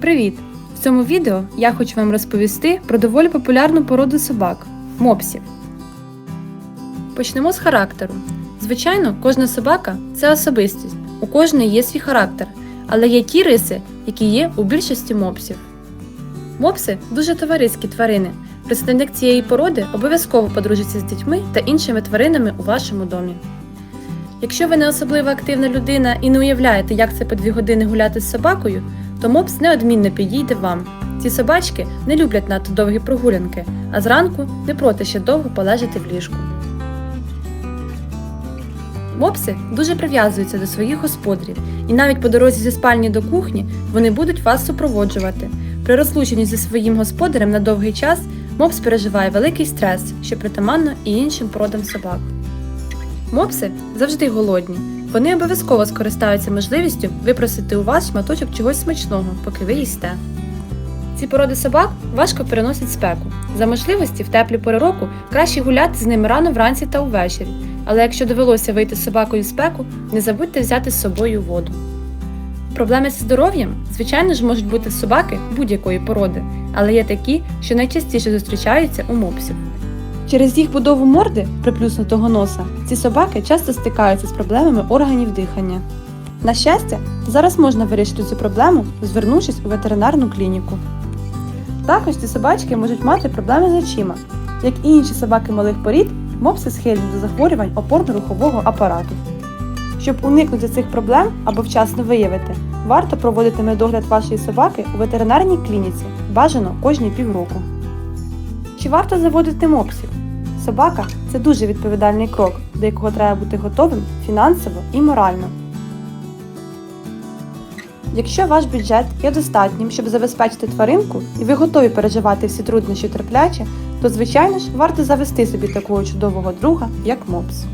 Привіт! В цьому відео я хочу вам розповісти про доволі популярну породу собак мопсів. Почнемо з характеру. Звичайно, кожна собака це особистість, у кожної є свій характер, але є ті риси, які є у більшості мопсів. Мопси дуже товариські тварини. Представник цієї породи обов'язково подружиться з дітьми та іншими тваринами у вашому домі. Якщо ви не особливо активна людина і не уявляєте, як це по дві години гуляти з собакою, то мопс неодмінно підійде вам. Ці собачки не люблять надто довгі прогулянки, а зранку не проти ще довго полежати в ліжку. Мопси дуже прив'язуються до своїх господарів, і навіть по дорозі зі спальні до кухні вони будуть вас супроводжувати. При розлученні зі своїм господарем на довгий час мопс переживає великий стрес, що притаманно і іншим породам собак. Мопси завжди голодні. Вони обов'язково скористаються можливістю випросити у вас шматочок чогось смачного, поки ви їсте. Ці породи собак важко переносять спеку. За можливості в теплі пори року краще гуляти з ними рано вранці та увечері. Але якщо довелося вийти з собакою в спеку, не забудьте взяти з собою воду. Проблеми зі здоров'ям, звичайно ж, можуть бути собаки будь-якої породи, але є такі, що найчастіше зустрічаються у мопсів. Через їх будову морди, приплюснутого носа, ці собаки часто стикаються з проблемами органів дихання. На щастя, зараз можна вирішити цю проблему, звернувшись у ветеринарну клініку. Також ці собачки можуть мати проблеми з очима. Як і інші собаки малих порід, мопси схильні до захворювань опорно-рухового апарату. Щоб уникнути цих проблем або вчасно виявити, варто проводити медогляд вашої собаки у ветеринарній клініці, бажано кожні півроку. Чи варто заводити мопсів? Собака це дуже відповідальний крок, до якого треба бути готовим фінансово і морально. Якщо ваш бюджет є достатнім, щоб забезпечити тваринку, і ви готові переживати всі труднощі терпляче, то звичайно ж варто завести собі такого чудового друга, як мопс.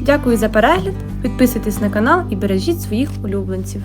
Дякую за перегляд, підписуйтесь на канал і бережіть своїх улюбленців.